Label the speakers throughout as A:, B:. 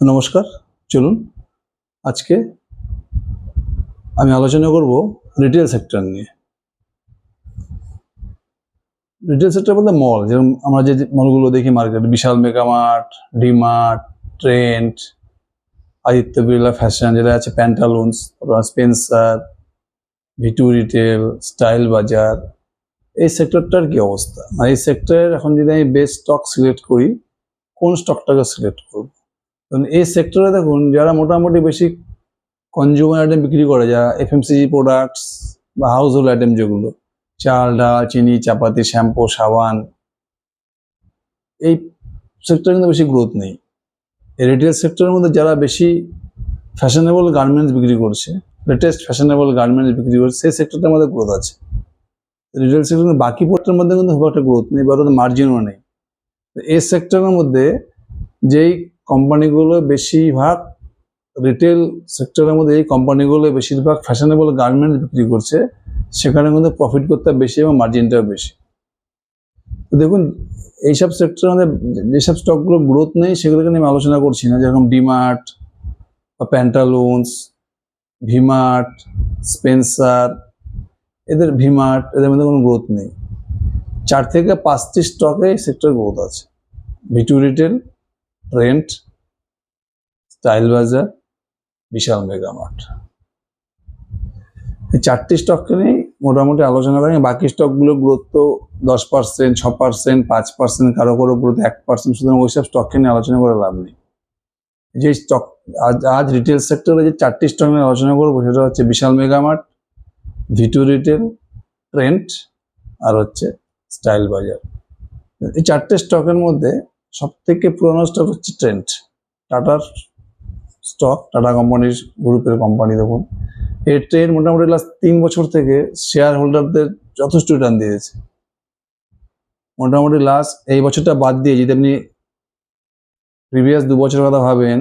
A: নমস্কার, চলুন। আজকে আমি আলোচনা করব রিটেল সেক্টর নিয়ে। রিটেল সেক্টর বলতে মল যেরকম আমরা যে মলগুলো দেখি মার্কেট বিশাল Megamart, DMart, trend, Aditya Birla fashion যেটা আছে Pantaloons Spencer V two retail style Bazaar. এই সেক্টরটার কি অবস্থা? মানে এই সেক্টরের এখন যদি আমি বেস্ট স্টক সিলেক্ট করি, কোন স্টকটাকে সিলেক্ট করব? এই সেক্টরে দেখুন, যারা মোটামুটি বেশি কনজিউমার আইটেম বিক্রি করে যারা এফএমসিজি প্রোডাক্টস বা হাউস হোল্ড আইটেম যেগুলো, চাল, ডাল, চিনি, চাপাতি, শ্যাম্পু, সাবান, এই সেক্টরে কিন্তু বেশি গ্রোথ নেই। রিটেল সেক্টরের মধ্যে যারা বেশি ফ্যাশনেবল গার্মেন্টস বিক্রি করছে লেটেস্ট ফ্যাশনেবল গার্মেন্টস বিক্রি করছে, সেই সেক্টরটার মধ্যে গ্রোথ আছে। রিটেল সেক্টরের বাকি পোর্টের মধ্যে কিন্তু খুব একটা গ্রোথ নেই, বা মার্জিনও নেই। এই সেক্টরের মধ্যে যেই কোম্পানিগুলো বেশিরভাগ রিটেল সেক্টরের মধ্যে এই কোম্পানিগুলো বেশিরভাগ ফ্যাশনেবল গার্মেন্টস বিক্রি করছে, সেখানে কিন্তু প্রফিট করতে বেশি এবং মার্জিনটাও বেশি। দেখুন, এইসব সেক্টরের মধ্যে যেসব স্টকগুলো গ্রোথ নেই, সেগুলোকে আমি আলোচনা করছি না। যেরকম ডিমার্ট বা প্যান্টালুন্স ভিমার্ট স্পেন্সার এদের ভিমার্ট এদের মধ্যে কোনো গ্রোথ নেই। চার থেকে পাঁচটি স্টকে সেক্টর গ্রোথ আছে। V two Retail Trent Style Bazaar Vishal Mega Mart এই চারটি স্টককে নিয়ে মোটামুটি আলোচনা করেন বাকি স্টকগুলো গ্রোথ তো দশ পার্সেন্ট ছ পার্সেন্ট পাঁচ পার্সেন্ট কারও কারও গ্রোথ এক পার্সেন্ট সুতরাং ওইসব স্টককে নিয়ে আলোচনা করে লাভ নেই। যে স্টক আজ আজ রিটেল সেক্টরে যে চারটি স্টক নিয়ে আলোচনা করব, সেটা হচ্ছে Vishal Mega Mart V two Retail Trent আর হচ্ছে স্টাইল বাজার এই চারটে স্টকের মধ্যে সব থেকে পুরোনো স্টক হচ্ছে ট্রেন্ট টাটার স্টক টাটা কোম্পানির গ্রুপের কোম্পানি দেখুন। এই ট্রেন মোটামুটি লাস্ট তিন বছর থেকে শেয়ার হোল্ডারদের যথেষ্ট রিটার্ন দিয়েছে। মোটামুটি লাস্ট এই বছরটা বাদ দিয়ে যদি আপনি প্রিভিয়াস দু বছরের কথা ভাবেন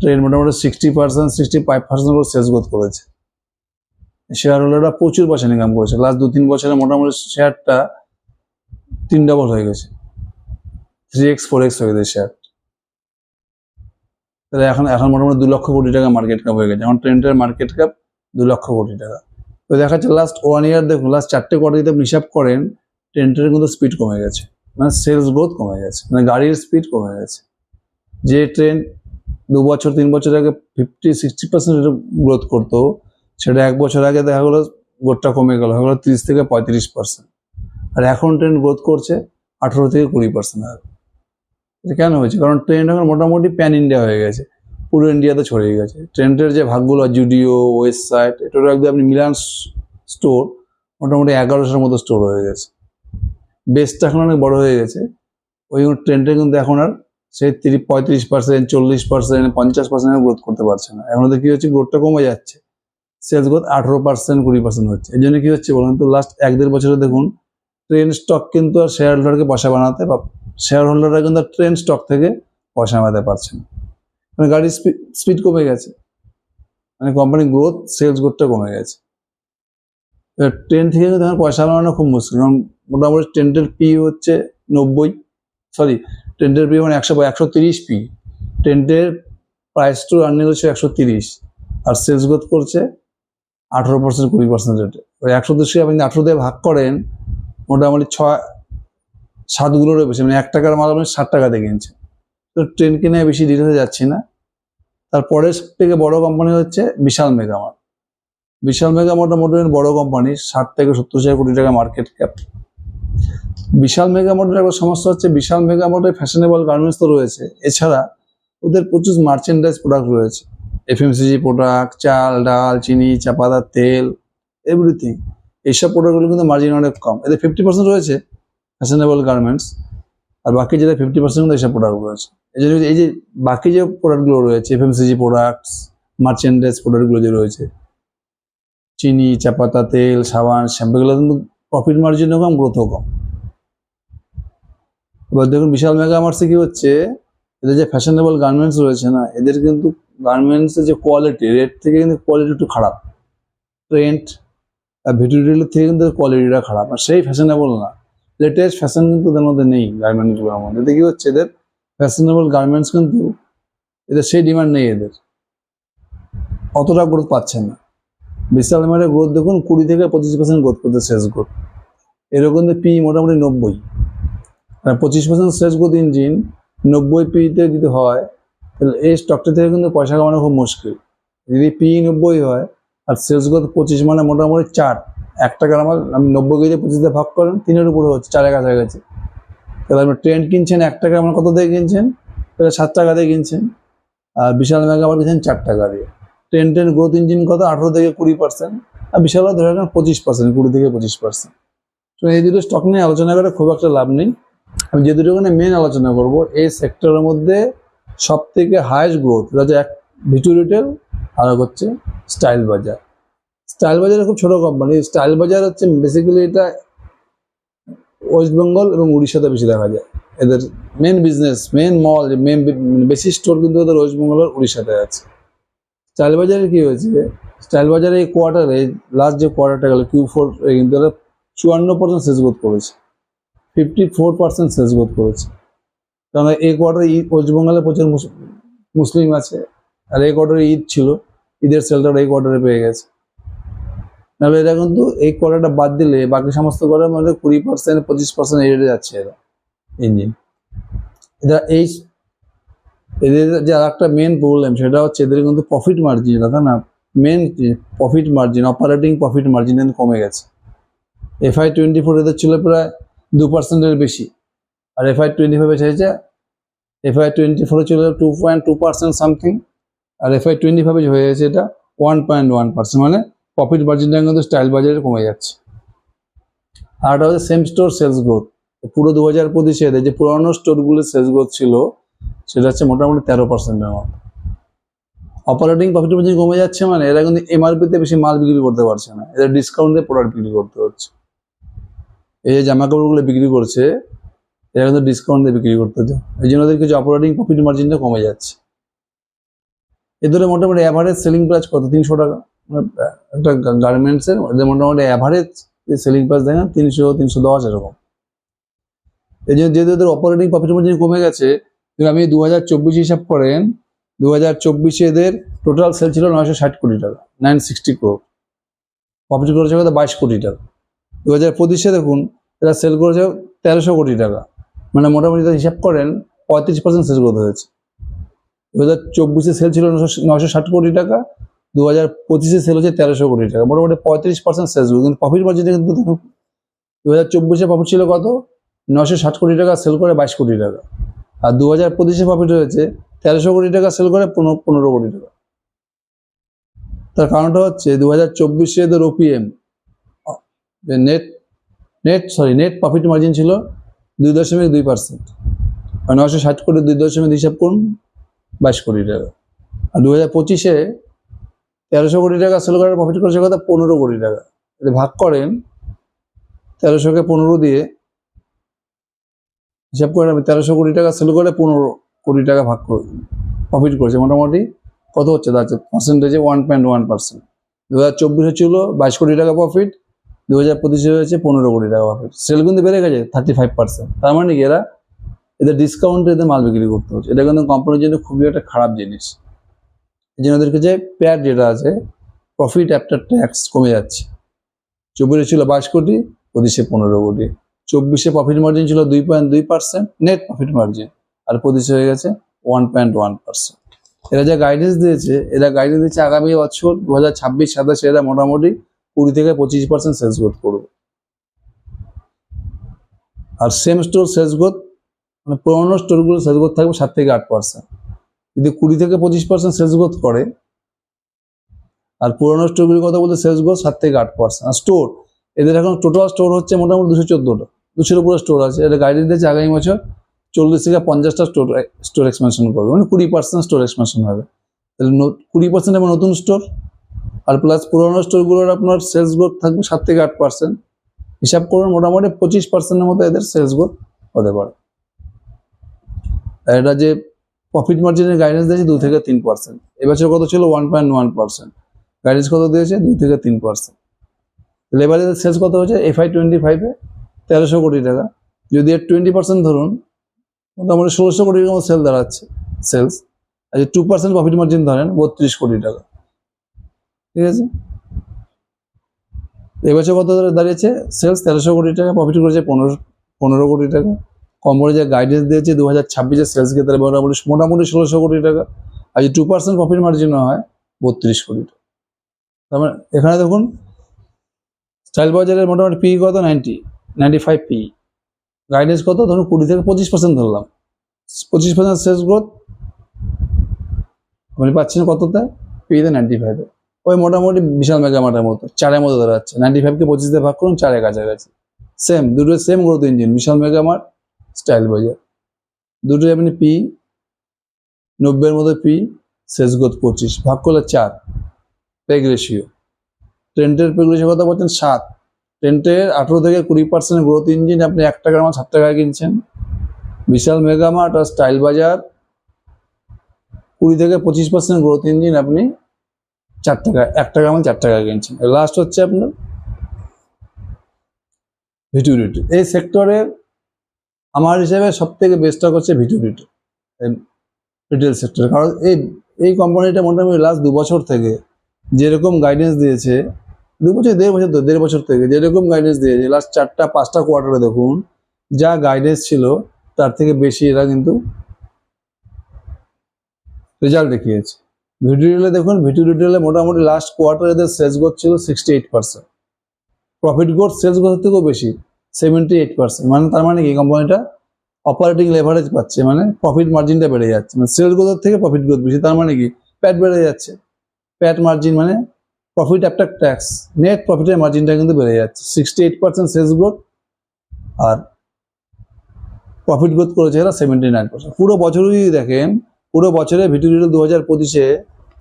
A: ট্রেন মোটামুটি sixty percent sixty five percent করে সেলস গ্রোথ করেছে। শেয়ার হোল্ডাররা প্রচুর পয়সা ইনকাম করেছে। লাস্ট দু তিন বছরে মোটামুটি শেয়ারটা তিন ডবল হয়ে গেছে। থ্রি এক্স ফোর এক্স হয়ে গেছে শেয়ার তাহলে এখন এখন মোটামুটি দু লক্ষ কোটি টাকা মার্কেট ক্যাপ হয়ে গেছে। এখন ট্রেন্ডের মার্কেট ক্যাপ দু লক্ষ কোটি টাকা। তো দেখা যাচ্ছে লাস্ট ওয়ান ইয়ার দেখুন লাস্ট চারটে কোয়ার্টার যদি আপনি হিসাব করেন ট্রেন্ডের কিন্তু স্পিড কমে গেছে। মানে সেলস গ্রোথ কমে গেছে। মানে গাড়ির স্পিড কমে গেছে। যে ট্রেন দু বছর, তিন বছর আগে ফিফটি সিক্সটি পার্সেন্ট গ্রোথ করতো, সেটা এক বছর আগে দেখা গেলো গ্রোথটা কমে গেল, হয়ে গেলো তিরিশ থেকে পঁয়ত্রিশ পার্সেন্ট আর এখন ট্রেন গ্রোথ করছে আঠেরো থেকে কুড়ি পার্সেন্ট কেন হয়েছে? কারণ ট্রেন্ড এখন মোটামুটি প্যান ইন্ডিয়া হয়ে গেছে। পুরো ইন্ডিয়াতে ছড়িয়ে গেছে। ট্রেন্ডের যে ভাগগুলো জুডিও ওয়েস্ট সাইড এটারও একদম আপনি মিলান স্টোর মোটামুটি এগারোশোর মতো স্টোর হয়ে গেছে। বেসটা এখন অনেক বড় হয়ে গেছে। ওই ট্রেন্ডে কিন্তু এখন আর সেই তিরিশ, পঁয়ত্রিশ পার্সেন্ট চল্লিশ পার্সেন্ট পঞ্চাশ পার্সেন্ট গ্রোথ করতে পারছে না। এখন তো কী হচ্ছে? গ্রোথটা কমে যাচ্ছে। সেলস গ্রোথ আঠেরো পার্সেন্ট কুড়ি পার্সেন্ট হচ্ছে। এই জন্য কী হচ্ছে বলুন তো? লাস্ট এক দেড় বছরে দেখুন, ট্রেন স্টক কিন্তু আর শেয়ার হোল্ডারকে পয়সা বানাতে শেয়ার হোল্ডাররা কিন্তু ট্রেন স্টক থেকে পয়সা বানাতে পারছে না। মানে গাড়ির স্পিড স্পিড কমে গেছে। মানে কোম্পানির গ্রোথ সেলস গ্রোথটা কমে গেছে। ট্রেন থেকে কিন্তু এখন পয়সা বানানো খুব মুশকিল, কারণ মোটামুটি ট্রেন্ডের পি হচ্ছে নব্বই সরি ট্রেন্ডের পি মানে একশো একশো তিরিশ পি ট্রেন্ডের প্রাইস টু আর্নিং হচ্ছে একশো তিরিশ। আর সেলস গ্রোথ করছে আঠেরো পার্সেন্ট কুড়ি পার্সেন্ট রেটে ওই একশো দুশো আপনি আঠেরো দিয়ে ভাগ করেন, মোটামুটি ছয় সাতগুলোরও বেশি মানে এক টাকার মাল আপনি ষাট টাকাতে কিনছে। তো ট্রেন কিনে বেশি ডিটেলসে যাচ্ছি না। তারপরে থেকে বড় কোম্পানি হচ্ছে বিশাল মেগামার্ট। বিশাল মেগামার্টটা মোটামুটি বড় কোম্পানি ষাট থেকে সত্তর হাজার কোটি টাকা মার্কেট ক্যাপ বিশাল মেগামার্টের একটা সমস্যা হচ্ছে বিশাল মেগামার্টের ফ্যাশনেবল গার্মেন্টস তো রয়েছে। এছাড়া ওদের প্রচুর মার্চেন্ডাইজ প্রোডাক্ট রয়েছে। এফএমসিজি প্রোডাক্ট চাল, ডাল, চিনি, চাপাতা, তেল এভরিথিং এইসব প্রোডাক্টগুলো কিন্তু মার্জিন অনেক কম। এদের ফিফটি পার্সেন্ট রয়েছে। ফ্যাশনেবল গার্মেন্টস আর বাকি যেটা ফিফটি পার্সেন্ট কিন্তু এইসব প্রোডাক্ট রয়েছে এই জন্য এই যে বাকি যে প্রোডাক্টগুলো রয়েছে এফএমসিজি প্রোডাক্টস মার্চেন্ডাইজ প্রোডাক্টগুলো যে রয়েছে, চিনি, চাপাতা, তেল, সাবান শ্যাম্পুগুলো কিন্তু প্রফিট মার্জিনও কম গ্রোথও কম। এবার দেখুন বিশাল মেগা মার্টসে কি হচ্ছে, এদের যে ফ্যাশনেবল গার্মেন্টস রয়েছে না, এদের কিন্তু গার্মেন্টসের যে কোয়ালিটি রেট থেকে কিন্তু কোয়ালিটি একটু খারাপ। ট্রেন্ট আর ভিডিও থেকে কিন্তু কোয়ালিটিটা খারাপ। আর সেই ফ্যাশনেবল না। লেটেস্ট ফ্যাশন কিন্তু ওদের মধ্যে নেই গার্মেন্টসগুলোর মধ্যে। এতে কি হচ্ছে? এদের ফ্যাশনেবল গার্মেন্টস কিন্তু এদের সেই ডিমান্ড নেই এদের। অতটা গ্রোথ পাচ্ছেন না। বিশাল এমআরের গ্রোথ দেখুন, কুড়ি থেকে পঁচিশ পার্সেন্ট গ্রোথ করতে শেষ গ্রোথ এরকম পি মোটামুটি নব্বই। আর পঁচিশ পার্সেন্ট শেষ গ্রোথ ইঞ্জিন নব্বই পিতে যদি হয়, তাহলে এই স্টকটা থেকে কিন্তু পয়সা কামানো খুব মুশকিল। যদি পি নব্বই হয়, আর সেলস গ্রোথ পঁচিশ মানে মোটামুটি চার। এক টাকার আমার আমি নব্বই কেজি পঁচিশে ভাগ করেন, তিনের উপরে হচ্ছে চারের কাছাকাছি তাহলে আপনি ট্রেন কিনছেন এক টাকা আমার কত দিয়ে কিনছেন? তাহলে সাত টাকা দিয়ে কিনছেন। আর বিশাল মেগা আবার কিনছেন চার টাকা দিয়ে। ট্রেন ট্রেন গ্রোথ ইঞ্জিন কত? আঠেরো থেকে কুড়ি পার্সেন্ট আর বিশাল ধরে রাখেন পঁচিশ পার্সেন্ট কুড়ি থেকে পঁচিশ পার্সেন্ট তো এই দুটো স্টক নিয়ে আলোচনা করে খুব একটা লাভ নেই। আমি যে দুটো মেন আলোচনা করব, এই সেক্টরের মধ্যে সব থেকে হায়েস্ট গ্রোথ এটা হচ্ছে এক ভিটু রিটেল আর হচ্ছে স্টাইল বাজার স্টাইল বাজার খুব ছোট কোম্পানি স্টাইল বাজার হচ্ছে বেসিক্যালি এটা ওয়েস্ট বেঙ্গল এবং উড়িষ্যাতে বেশি দেখা যায়। এদের main business main mall main বেশি স্টোর কিন্তু এদের ওয়েস্ট বেঙ্গল আর উড়িষ্যাতে আছে। স্টাইল বাজারে কি হয়েছে? স্টাইল বাজারে এই কোয়ার্টারে লাস্ট যে কোয়ার্টারটা গেল কিউ ফোর কিন্তু এরা চুয়ান্ন পার্সেন্ট শেষ গ্রোথ করেছে। ফিফটি ফোর পার্সেন্ট শেষ গ্রোথ করেছে। কারণ এই কোয়ার্টারে ঈদ বেঙ্গলে প্রচুর মুস- মুসলিম আছে। আর এই কোয়ার্টারে ঈদ ছিল। ঈদের সেলটা এই কোয়ার্টারে পেয়ে গেছে। নাহলে এটা কিন্তু এই কোয়ার্টারটা বাদ দিলে বাকি সমস্ত কোয়ার্টার মধ্যে কুড়ি পার্সেন্ট পঁচিশ পার্সেন্ট এই রেটে যাচ্ছে এরা ইঞ্জিন এটা এই, এদের যে আর একটা মেন প্রবলেম সেটা হচ্ছে এদের কিন্তু প্রফিট মার্জিন তাই না main profit margin operating profit margin কমে গেছে। এফআই টোয়েন্টি ফোর এদের ছিল প্রায় দু পার্সেন্টের বেশি, আর এফআই টোয়েন্টি ফাইভে চাইছে এফআই টোয়েন্টি ফোরে ছিল two point two percent something আর এফআই টোয়েন্টি ফাইভে হয়ে গেছে এটা ওয়ান পয়েন্ট ওয়ান পার্সেন্ট মানে প্রফিট মার্জিনটা কিন্তু স্টাইল বাজারে কমে যাচ্ছে। আর একটা হচ্ছে সেম স্টোর সেলস গ্রোথ পুরো দু হাজার পঁচিশে যে পুরোনো স্টোরগুলোর সেলস গ্রোথ ছিল, সেটা হচ্ছে মোটামুটি তেরো পার্সেন্টের মতো। অপারেটিং প্রফিট মার্জিন কমে যাচ্ছে মানে এরা কিন্তু এমআরপিতে বেশি মাল বিক্রি করতে পারছে না। এদের ডিসকাউন্ট দিয়ে প্রোডাক্ট বিক্রি করতে হচ্ছে। এই যে জামা কাপড়গুলো বিক্রি করছে, এরা কিন্তু ডিসকাউন্ট দিয়ে বিক্রি করতে হচ্ছে। এই জন্য ওদের কিছু অপারেটিং প্রফিট মার্জিনটা কমে যাচ্ছে। এদের মোটামুটি অ্যাভারেজ সেলিং প্রাইস কত? তিনশো টাকা। একটা গার্মেন্টসের মোটামুটি অ্যাভারেজ সেলিং প্রাইস দেখেন তিনশো তিনশো দশ এরকম। এই জন্য যেহেতু এদের অপারেটিং প্রফিট মার্জিন কমে গেছে কিন্তু আমি দু হাজার চব্বিশ হিসাব করেন দু হাজার চব্বিশে এদের টোটাল সেল ছিল নয়শো ষাট কোটি টাকা নাইন সিক্সটি ক্রোড প্রফিট করেছে কত? বাইশ কোটি টাকা। দু হাজার পঁচিশে দেখুন, এরা সেল করেছে তেরোশো কোটি টাকা। মানে মোটামুটি তার হিসাব করেন, পঁয়ত্রিশ পার্সেন্ট সেল গ্রোথ হয়েছে। দু হাজার চব্বিশে সেল ছিল নশো ষাট কোটি টাকা দু হাজার পঁচিশে সেল হচ্ছে তেরোশো কোটি টাকা। মোটামুটি পঁয়ত্রিশ পার্সেন্ট সেলস কিন্তু প্রফিট মার্জিনে কিন্তু দু হাজার চব্বিশে প্রফিট ছিল কত? নশো ষাট কোটি টাকা সেল করে বাইশ কোটি টাকা। আর দু হাজার পঁচিশে প্রফিট হয়েছে তেরোশো কোটি টাকা সেল করে পনেরো কোটি টাকা। তার কারণটা হচ্ছে দু হাজার চব্বিশে এদের OPM net net sorry net profit margin ছিল দুই দশমিক দুই পার্সেন্ট আর নশো ষাট কোটি দুই দশমিক হিসাব করুন, বাইশ কোটি টাকা। আর দু হাজার পঁচিশে তেরোশো কোটি টাকা সেল করে প্রফিট করেছে কথা পনেরো কোটি টাকা। যদি ভাগ করেন, তেরোশোকে পনেরো দিয়ে হিসাব করে আমি তেরোশো কোটি টাকা সেল করে পনেরো কোটি টাকা ভাগ করে প্রফিট করেছে। মোটামুটি কত হচ্ছে? তার পার্সেন্টেজে ওয়ান পয়েন্ট ওয়ান পার্সেন্ট দু হাজার চব্বিশে ছিল বাইশ কোটি টাকা প্রফিট দু হাজার পঁচিশে হয়েছে পনেরো কোটি টাকা প্রফিট সেল কিন্তু বেড়ে গেছে থার্টি ফাইভ পার্সেন্ট তার মানে কি? এরা এদের ডিসকাউন্টে এদের মাল বিক্রি করতে হচ্ছে। এটা কিন্তু কোম্পানির জন্য খুবই একটা খারাপ জিনিস। এই ওদেরকে যে প্যাড যেটা আছে প্রফিট আফটার ট্যাক্স কমে যাচ্ছে। চব্বিশে ছিল বাইশ কোটি, পঁচিশে পনেরো কোটি। চব্বিশে প্রফিট মার্জিন ছিল দুই পয়েন্ট দুই পার্সেন্ট নেট প্রফিট মার্জিন আর পঁচিশে হয়ে গেছে ওয়ান পয়েন্ট ওয়ান পার্সেন্ট এরা যা গাইডেন্স দিয়েছে, এরা গাইডেন্স দিয়েছে আগামী বছর দু হাজার ছাব্বিশ, সাতাশে এরা মোটামুটি কুড়ি থেকে পঁচিশ পার্সেন্ট সেলস গ্রোথ করবে। আর সেম স্টোর সেলস গ্রোথ মানে পুরোনো স্টোরগুলো সেলস গ্রোথ থাকবে সাত থেকে আট পার্সেন্ট যদি কুড়ি থেকে পঁচিশ পার্সেন্ট সেলস গ্রোথ করে, আর পুরোনো স্টোরগুলির কথা বলতে সেলস গ্রোথ সাত থেকে আট পার্সেন্ট আর স্টোর এদের এখন টোটাল স্টোর হচ্ছে মোটামুটি দুশো চোদ্দোটা। দুশোর উপরে স্টোর আছে। এটা গাইডেন্স দিয়েছে আগামী বছর চল্লিশ থেকে পঞ্চাশটা স্টোর স্টোর এক্সপেনশন করবে। মানে কুড়ি পার্সেন্ট স্টোর এক্সপেনশন হবে। তাহলে কুড়ি পার্সেন্ট এবং নতুন স্টোর আর প্লাস পুরোনো স্টোরগুলোর আপনার সেলস গ্রোথ থাকবে সাত থেকে আট পার্সেন্ট হিসাব করুন, মোটামুটি পঁচিশ পার্সেন্টের মতো এদের সেলস গ্রোথ হতে পারে। এটা যে প্রফিট মার্জিনের গাইডেন্স দিয়েছে দু থেকে তিন পার্সেন্ট এবছর কত ছিল? One point one percent guidance কত দিয়েছে? দুই থেকে তিন পার্সেন্ট লেবারের সেলস কত হচ্ছে এফআই টোয়েন্টি ফাইভে তেরোশো কোটি টাকা। যদি এর টোয়েন্টি পার্সেন্ট ধরুন, মোটামুটি ষোলোশো কোটির মতো সেল দাঁড়াচ্ছে সেলস আচ্ছা টু পার্সেন্ট প্রফিট মার্জিন ধরেন, বত্রিশ কোটি টাকা। ঠিক আছে? এবছর কত দাঁড়িয়েছে? সেলস তেরোশো কোটি টাকা প্রফিট করেছে পনেরো পনেরো কোটি টাকা। কোম্পানি যে গাইডেন্স দিয়েছে দু হাজার ছাব্বিশে সেলস কে তাহলে মোটামুটি ষোলোশো কোটি টাকা। আর যদি টু পার্সেন্ট প্রফিট মার্জিনও হয়, বত্রিশ কোটি টাকা। তার মানে এখানে দেখুন স্টাইল বাজারের মোটামুটি পি কত? Ninety ninety five P guidance কত? ধরুন কুড়ি থেকে পঁচিশ পার্সেন্ট ধরলাম। পঁচিশ পার্সেন্ট সেলস গ্রোথ আপনি পাচ্ছেন কততে? পিতে নাইনটি ফাইভে ওই মোটামুটি বিশাল মেগামার্টের মতো, চারের মতো ধরা যাচ্ছে। নাইনটি ফাইভকে পঁচিশ ভাগ করুন, চারের কাছাকাছি। সেম দুটো সেম গ্রোথ ইঞ্জিন বিশাল মেগামার্ট স্টাইল বাজার দুটোই আপনি পি, নব্বইয়ের মধ্যে পি গ্রোথ পঁচিশ ভাগ করলে চার, পেগ রেশিও। ট্রেন্টের পেগ রেশিও কথা বলছেন সাত। ট্রেন্টের আঠেরো থেকে কুড়ি পার্সেন্ট গ্রোথ ইঞ্জিন আপনি এক টাকার মাল, সাত টাকায় কিনছেন। বিশাল মেগামার্ট আর স্টাইল বাজার, কুড়ি থেকে পঁচিশ পার্সেন্ট গ্রোথ ইঞ্জিন আপনি চার টাকা এক টাকা আমার চার টাকা কিনছেন। লাস্ট হচ্ছে আপনার ভিটুরিটি। এই সেক্টরের আমার হিসেবে সব থেকে বেস্ট স্টক হচ্ছে ভিটুরিটি রিটেল সেক্টর কারণ এই এই কোম্পানিটা মোটামুটি লাস্ট দু বছর থেকে যেরকম গাইডেন্স দিয়েছে, দু বছর, দেড় বছর দেড় বছর থেকে যেরকম গাইডেন্স দিয়েছে লাস্ট চারটা, পাঁচটা কোয়ার্টারে দেখুন, যা গাইডেন্স ছিল, তার থেকে বেশি এরা কিন্তু রেজাল্ট দেখিয়েছে। ভিডিও রিটেলে দেখুন ভিডিও রিটেলে মোটামুটি লাস্ট কোয়ার্টার এদের সেলস গ্রোথ ছিল sixty eight percent profit growth sales গ্রোথের থেকেও বেশি। সেভেন্টি এইট পার্সেন্ট মানে তার মানে কি? কোম্পানিটা অপারেটিং লেভারেজ পাচ্ছে মানে প্রফিট মার্জিনটা বেড়ে যাচ্ছে। মানে সেলস গ্রোথের থেকে প্রফিট গ্রোথ বেশি, তার মানে কি? প্যাট বেড়ে যাচ্ছে। প্যাট মার্জিন মানে প্রফিট আফটার ট্যাক্স নেট প্রফিটের মার্জিনটা কিন্তু বেড়ে যাচ্ছে। Sixty eight percent sales growth আর প্রফিট গ্রোথ করেছে এরা সেভেন্টি নাইন পার্সেন্ট পুরো বছর যদি দেখেন, পুরো বছরে ভিডিও দু হাজার পঁচিশে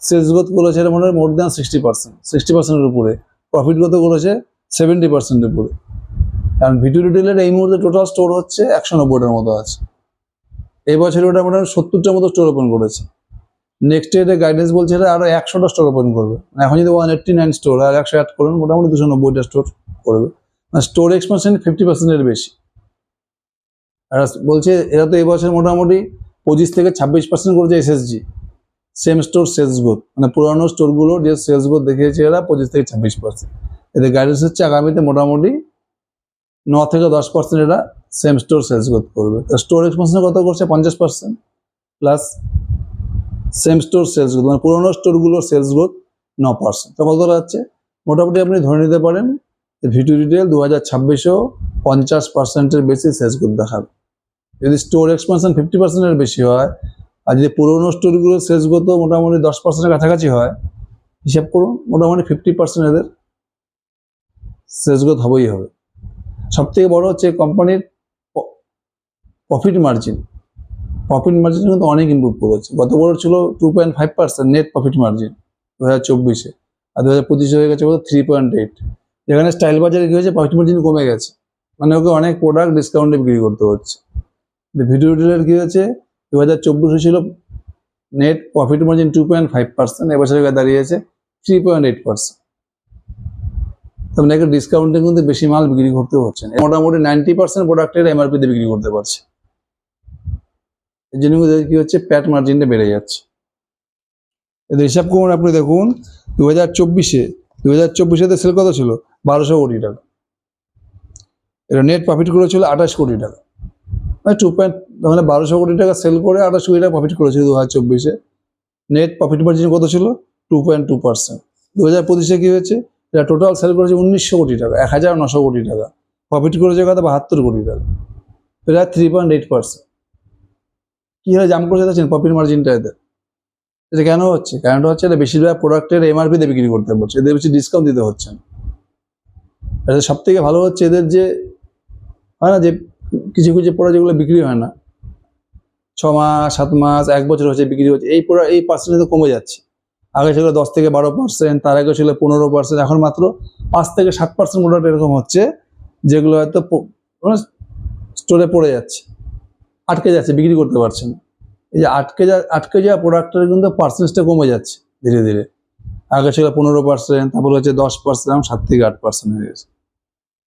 A: সেলস গ্রোথ করেছে মনে হয় more than sixty percent sixty পার্সেন্টের উপরে। প্রফিট গ্রোথ করেছে সেভেন্টি পার্সেন্টের উপরে। কারণ ভিডিও রিটেলের এই মুহূর্তে টোটাল স্টোর হচ্ছে একশো নব্বইটার মতো আছে। এই বছর ওটা মোটামুটি সত্তরটার মতো স্টোর ওপেন করেছে। নেক্সট ইয়ারে গাইডেন্স বলছে এটা আরও একশোটা স্টোর ওপেন করবে। মানে এখন যদি ওয়ান এইট্টি নাইন স্টোর আর একশো অ্যাড করুন, মোটামুটি দুশো নব্বইটা স্টোর করবে। মানে স্টোর এক্সপানশন ফিফটি পার্সেন্টের বেশি। আর বলছে এরা তো এবছর মোটামুটি পঁচিশ থেকে ছাব্বিশ পার্সেন্ট করেছে SSG same store sales growth মানে পুরানো স্টোরগুলো যে সেলস গ্রোথ দেখিয়েছে এরা পঁচিশ থেকে ছাব্বিশ পার্সেন্ট এদের গাইডেন্স হচ্ছে আগামীতে মোটামুটি ন থেকে দশ পার্সেন্ট এরা সেম স্টোর সেলস গ্রোথ করবে। স্টোর এক্সপানশন কত করছে পঞ্চাশ percent plus same store sales growth মানে পুরোনো স্টোরগুলোর সেলস গ্রোথ ন পার্সেন্ট তো কত দাঁড়াচ্ছে মোটামুটি আপনি ধরে নিতে পারেন ভিটু রিটেল দু হাজার ছাব্বিশেও পঞ্চাশ পার্সেন্টের বেশি সেলস গ্রোথ দেখাবে। যদি স্টোর এক্সপানশন ফিফটি পার্সেন্টের বেশি হয়, আর যদি পুরোনো স্টোরগুলোর সেলস গ্রোথ মোটামুটি দশ পার্সেন্টের কাছাকাছি হয়, হিসাব করুন, মোটামুটি ফিফটি পার্সেন্ট এদের সেলস গ্রোথ হবেই হবে। সব থেকে বড় হচ্ছে কোম্পানির প্রফিট মার্জিন প্রফিট মার্জিন কিন্তু অনেক ইম্প্রুভ করেছে। গত বছর ছিল two point five percent net profit margin দু হাজার চব্বিশে। আর দু হাজার পঁচিশে হয়ে গেছে থ্রি পয়েন্ট এইট যেখানে স্টাইল বাজারে কি হয়েছে প্রফিট মার্জিন কমে গেছে। মানে ওকে অনেক প্রোডাক্ট ডিসকাউন্টে বিক্রি করতে হচ্ছে। ভিডিও ডিলের কি হয়েছে দু হাজার চব্বিশে ছিল net profit margin two point five percent এবছর দাঁড়িয়েছে থ্রি পয়েন্ট এইট পার্সেন্ট তখন একে ডিসকাউন্টে কিন্তু বেশি মাল বিক্রি করতে না মোটামুটি নাইনটি পার্সেন্ট প্রোডাক্টের এমআরপিতে বিক্রি করতে পারছে। এই জন্য কি হচ্ছে? প্যাট মার্জিনটা বেড়ে যাচ্ছে। এদের হিসাব করুন আপনি দেখুন দু হাজার চব্বিশে দু হাজার চব্বিশে সেল কত ছিল? বারোশো কোটি টাকা। এটা নেট প্রফিট করেছিল আঠাশ কোটি টাকা। মানে টু পয়েন্ট মানে বারোশো কোটি টাকা সেল করে আঠাশ কোটি টাকা প্রফিট করেছিল দু হাজার চব্বিশে। নেট প্রফিট মার্জিন কত ছিল? টু পয়েন্ট টু পার্সেন্ট দু হাজার পঁচিশে কী হয়েছে? এটা টোটাল সেল করেছে উনিশশো কোটি টাকা, এক হাজার নশো কোটি টাকা। প্রফিট করেছে কত? বাহাত্তর কোটি টাকা। প্রায় থ্রি পয়েন্ট এইট পার্সেন্ট কী হয় জাম করতে চাচ্ছেন প্রফিট মার্জিনটা এদের এটা কেন হচ্ছে? কারণটা হচ্ছে এটা বেশিরভাগ প্রোডাক্টের এমআরপিতে বিক্রি করতে পারছে এদের বেশি ডিসকাউন্ট দিতে হচ্ছে না। এটা সব থেকে ভালো হচ্ছে এদের যে, হয় না? যে কিছু কিছু প্রোডাক্ট যেগুলো বিক্রি হয় না। ছ মাস, সাত মাস, এক বছর হচ্ছে বিক্রি হচ্ছে। এই প্রোডাক্ট এই পার্সেন্টেজ কমে যাচ্ছে। আগে ছিল দশ থেকে বারো পার্সেন্ট তার আগে ছিল পনেরো পার্সেন্ট এখন মাত্র পাঁচ থেকে সাত পার্সেন্ট প্রোডাক্ট এরকম হচ্ছে, যেগুলো হয়তো স্টোরে পড়ে যাচ্ছে, আটকে যাচ্ছে, বিক্রি করতে পারছে না। এই যে আটকে যা, আটকে যাওয়া প্রোডাক্টের কিন্তু পার্সেন্টেজটা কমে যাচ্ছে ধীরে ধীরে। আগে ছিল পনেরো পার্সেন্ট তারপর হচ্ছে দশ পার্সেন্ট এবং সাত থেকে আট পার্সেন্ট হয়ে গেছে।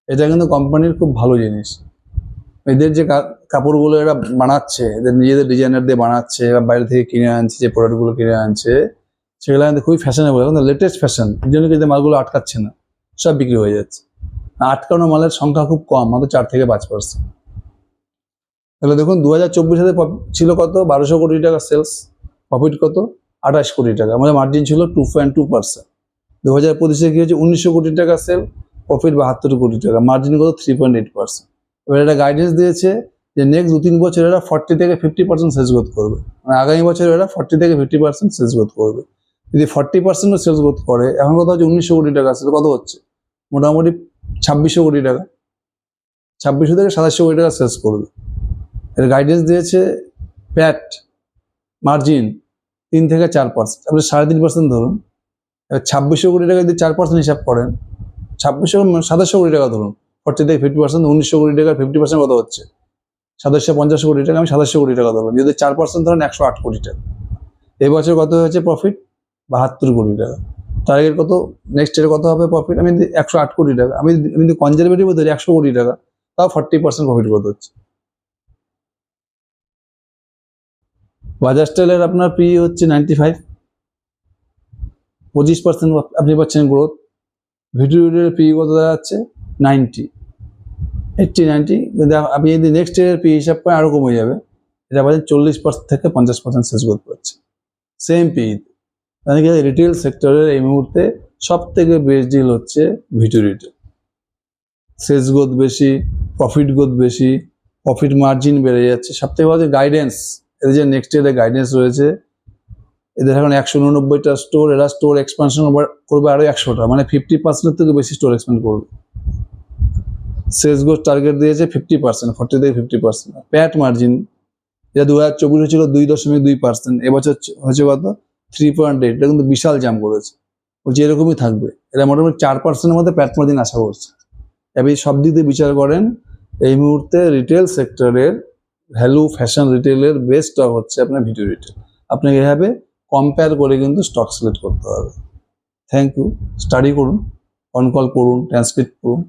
A: এটা কিন্তু কোম্পানির খুব ভালো জিনিস। এদের যে কাপড়গুলো এরা বানাচ্ছে, এদের নিজেদের ডিজাইনার দিয়ে বানাচ্ছে বা বাইরে থেকে কিনে আনছে, যে প্রোডাক্টগুলো কিনে আনছে সেগুলো আমাদের খুবই ফ্যাশনেবল এখন লেটেস্ট ফ্যাশন এই জন্য কিন্তু মালগুলো আটকাচ্ছে না। সব বিক্রি হয়ে যাচ্ছে। আটকানো মালের সংখ্যা খুব কম, মাত্র চার থেকে পাঁচ পার্সেন্ট তাহলে দেখুন দু হাজার চব্বিশ ছিল কত? বারোশো কোটি টাকা সেলস প্রফিট কত? আঠাশ কোটি টাকা। আমাদের মার্জিন ছিল টু পয়েন্ট টু পার্সেন্ট দু হাজার পঁচিশে কী হয়েছে? উনিশশো কোটি টাকা সেল প্রফিট বাহাত্তর কোটি টাকা। মার্জিন কত? থ্রি পয়েন্ট এইট পার্সেন্ট এবার এটা গাইডেন্স দিয়েছে যে নেক্সট দু তিন বছর এরা ফর্টি থেকে ফিফটি পার্সেন্ট সেলস গ্রোথ করবে। মানে আগামী বছর এরা ফর্টি থেকে ফিফটি পার্সেন্ট সেলস গ্রোথ করবে। যদি ফর্টি পার্সেন্টও সেলস গ্রোথ করে, এখন কথা হচ্ছে উনিশশো কোটি টাকা সেল কত হচ্ছে? মোটামুটি ছাব্বিশশো কোটি টাকা। ছাব্বিশশো থেকে সাতাশশো কোটি টাকা সেলস করবে। এর গাইডেন্স দিয়েছে প্যাট মার্জিন তিন থেকে চার পার্সেন্ট আপনি সাড়ে তিন পার্সেন্ট ধরুন। ছাব্বিশশো কোটি টাকা যদি চার পার্সেন্ট হিসাব করেন, ছাব্বিশশো সাতাশশো কোটি টাকা ধরুন। ফর্টি থেকে ফিফটি পার্সেন্ট উনিশশো কোটি টাকা ফিফটি পার্সেন্ট কত হচ্ছে? সাতাশশো পঞ্চাশ কোটি টাকা, আমি সাতাশশো কোটি টাকা ধরলাম। যদি চার পার্সেন্ট ধরেন, একশো আট কোটি টাকা। এবছর কত হয়েছে প্রফিট বাহাত্তর কোটি টাকা। টার্গেট কত? নেক্সট ইয়ার কত হবে প্রফিট আমি একশো আট কোটি টাকা, আমি আমি যদি কনজারভেটিভ ধরি একশো কোটি টাকা, তাও ফর্টি পার্সেন্ট প্রফিট কত হচ্ছে। বাজাজ স্টাইলের আপনার পি হচ্ছে নাইনটি ফাইভ পঁচিশ পার্সেন্ট আপনি পাচ্ছেন গ্রোথ ভিডিও ভিডিওর পি কত দাঁড়াচ্ছে? নাইনটি এইটটি নাইনটি আপনি যদি নেক্সট ইয়ারের পি হিসাব করেন আরও কমে যাবে। এটা পাচ্ছেন চল্লিশ পার্সেন্ট থেকে পঞ্চাশ পার্সেন্ট শেষ গ্রোথ পাচ্ছে সেম পি মানে রিটেল সেক্টরের এই মুহূর্তে সব থেকে বেস্ট ডিল হচ্ছে ভিডিও রিটেল সেলস গ্রোথ বেশি প্রফিট গ্রোথ বেশি প্রফিট মার্জিন বেড়ে যাচ্ছে। সব থেকে ভালো গাইডেন্স এদের যে নেক্সট ইয়ারে গাইডেন্স রয়েছে, এদের এখন একশো উননব্বইটা স্টোর এরা স্টোর এক্সপানশন করবে আরও একশোটা মানে ফিফটি পার্সেন্টের থেকে বেশি স্টোর এক্সপ্যান্ড করবে। সেলস গ্রোথ টার্গেট দিয়েছে ফিফটি পার্সেন্ট ফর্টি থেকে ফিফটি পার্সেন্ট প্যাট মার্জিন এটা দু হাজার চব্বিশ ছিল দুই দশমিক দুই পার্সেন্ট এবছর হচ্ছে কত? থ্রি পয়েন্ট এইট এটা কিন্তু বিশাল জাম করেছে। বলছে এরকমই থাকবে। এরা মোটামুটি চার পার্সেন্টের মধ্যে প্যাট মার্জিন আশা করছে। এবার এই সব দিক দিয়ে বিচার করেন, এই মুহূর্তে রিটেল সেক্টরের ভ্যালু ফ্যাশন রিটেলের বেস্ট স্টক হচ্ছে আপনার ভিডিও রিটেল আপনাকে এভাবে কম্পেয়ার করে কিন্তু স্টক সিলেক্ট করতে হবে। থ্যাংক ইউ স্টাডি করুন অন কল করুন ট্রান্সক্রিপ্ট করুন।